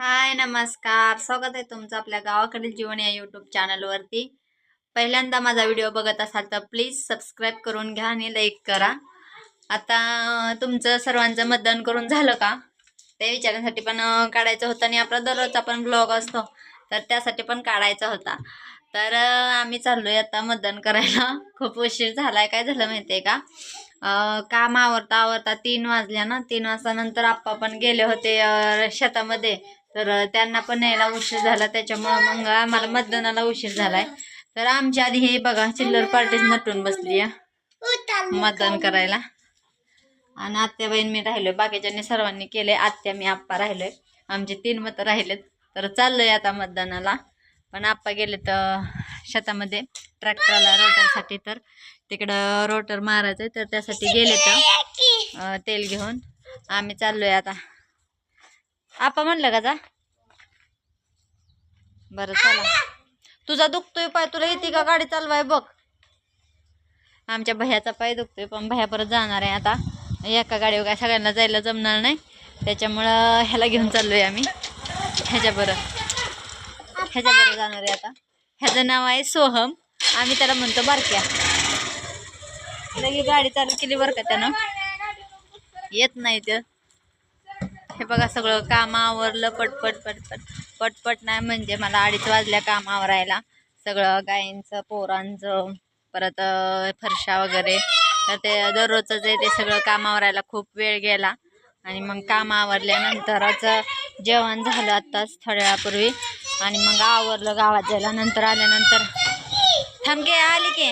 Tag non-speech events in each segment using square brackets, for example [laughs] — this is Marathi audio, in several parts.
हाय नमस्कार. स्वागत आहे तुमचं आपल्या गावाकडील जीवन या यूट्यूब चॅनलवरती पहिल्यांदा माझा व्हिडिओ बघत असाल तर प्लीज सबस्क्राईब करून घ्या आणि लाईक करा. आता तुमचं सर्वांचं मतदान करून झालं का? ते विचारण्यासाठी पण काढायचं होतं आणि आपला दररोजचा पण ब्लॉग असतो. तर त्यासाठी पण काढायचा होता. तर आम्ही आम्ही चाललोय आता मतदान करायला. खूप उशीर झाला आहे काय झालं माहिती आहे का? काम आवरता आवरता तीन वाजल्या ना तीन वाजतानंतर आप्पा पण गेले होते शेतामध्ये. तर त्यांना पण यायला उशीर झाला त्याच्यामुळं मग आम्हाला मतदानाला उशीर झालाय. तर आमच्या आधी हे बघा चिल्लर पार्टीज नटून बसली आहे मतदान करायला. आणि आत्या बहीण मी राहिलोय बाकीच्यांनी सर्वांनी केले आत्या मी आप्पा राहिलोय. आमचे तीन मतं राहिलेत. तर चाललोय आता मतदानाला. पण आप्पा गेले तर शेतामध्ये ट्रॅक्टरला रोटरसाठी तर तिकडं रोटर मारायचं तर त्यासाठी गेले तर तेल घेऊन आम्ही चाललोय आता. आपा म्हणलं का जा? बरं चला. तुझा दुखतोय पाय तुला येते का? गाडी चालवाय बघ. आमच्या भयाचा पाय दुखतोय पण भया परत जाणार आहे आता. एका गाडीवर काय सगळ्यांना जायला जमणार नाही. त्याच्यामुळं ह्याला घेऊन चाललोय आम्ही. ह्याच्याबरोबर ह्याच्याबरोबर जाणार आहे आता. ह्याचं नाव आहे सोहम. आम्ही त्याला म्हणतो बारक्या. लगे गाडी चालू केली बरं का त्यानं? येत नाही तर हे बघा सगळं काम आवरलं पटपट पटपट पटपट नाही म्हणजे मला अडीच वाजल्या काम आवरायला. सगळं गायींचं पोरांचं परत फरशा वगैरे. तर ते दररोजचं जे ते सगळं काम आवरायला खूप वेळ गेला. आणि मग काम आवरल्यानंतरच जेवण झालं आत्ताच थोड्या वेळापूर्वी. आणि मग आवरलं गावात जायला. नंतर आल्यानंतर थांबके आली की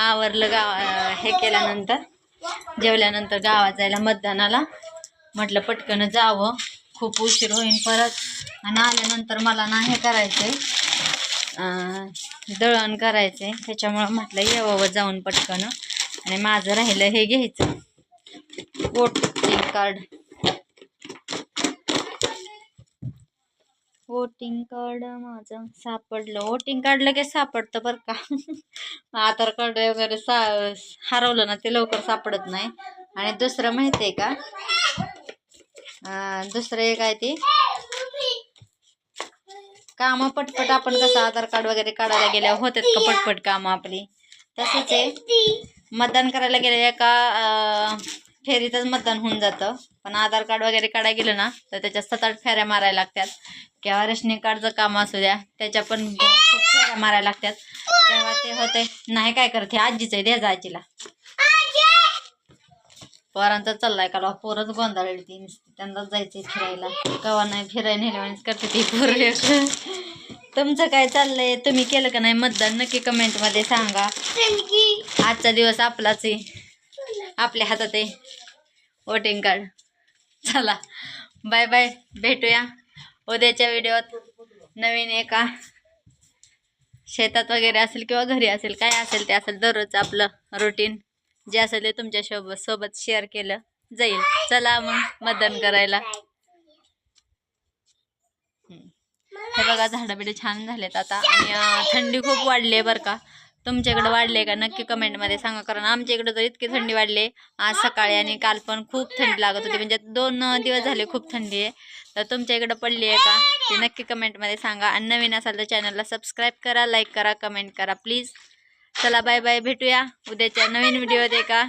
आवरलं गाव हे केल्यानंतर. जेवल्यानंतर गावात जायला मतदानाला म्हटलं पटकन जावं. खूप उशीर होईन परत. आणि आल्यानंतर मला ना हे करायचंय. आहे दळण करायचंय. त्याच्यामुळं म्हटलं येवावं जाऊन पटकन. आणि माझं राहिलं हे घ्यायचं. Voting card. वोटिंग कार्ड माझं सापडलं. वोटिंग कार्ड लगेच सापडतं बरं का. [laughs] आधार कार्ड वगैरे सा हरवलं ना ते लवकर सापडत नाही. आणि दुसरं माहिती आहे का दुसरं एक आहे ते. कामं पटपट आपण कसं आधार कार्ड वगैरे काढायला गेल्या होतात का पटपट कामं आपली? तसंच आहे. मतदान करायला गेल्या एका फेरीतच मतदान होऊन जातं. पण आधार कार्ड वगैरे काढायला गेलं ना तर त्याच्या सात आठ फेऱ्या मारायला लागतात. किंवा रेशनिंग कार्डचं काम असू द्या त्याच्या पण खूप फेऱ्या मारायला लागतात. तेव्हा ते होते. नाही काय करते आजीचं आहे द्या आजीला. पोरांचा चाललाय का पोरच गोंधळली ती नुसती. त्यांना जायचंय फिरायला. कवा नाही फिरायला नेल्यावानीच करते ती पोरं तुमचं काय चाललंय? तुम्ही केलं का नाही? मतदान नक्की कमेंटमध्ये सांगा. आजचा दिवस आपलाच आहे. आपल्या हातात आहे. वोटिंग कार्ड चला. बाय बाय भेटूया उद्याच्या व्हिडिओत. नवीन एका शेतात वगैरे असेल किंवा घरी असेल काय असेल ते असेल दररोज आपलं रुटीन जे असेल ते तुमच्यासोबत सोबत शेअर केलं जाईल. चला मग मतदान करायला. हे बघा झाडं बिडे छान झालेत आता. आणि थंडी खूप वाढली आहे बरं का. तुमच्याकडे वाढले का? नक्की कमेंटमध्ये सांगा. कारण आमच्या इकडे तर इतकी थंडी वाढली. आज सकाळी आणि काल पण खूप थंडी लागत होती. म्हणजे दोन दिवस झाले खूप थंडी आहे. तर तुमच्या इकडं पडली आहे का? ते नक्की कमेंटमध्ये सांगा. आणि नवीन असाल तर चॅनलला सबस्क्राईब करा लाईक करा कमेंट करा प्लीज चला बाय बाय भेटूया. उद्याच्या नवीन व्हिडिओ दे का?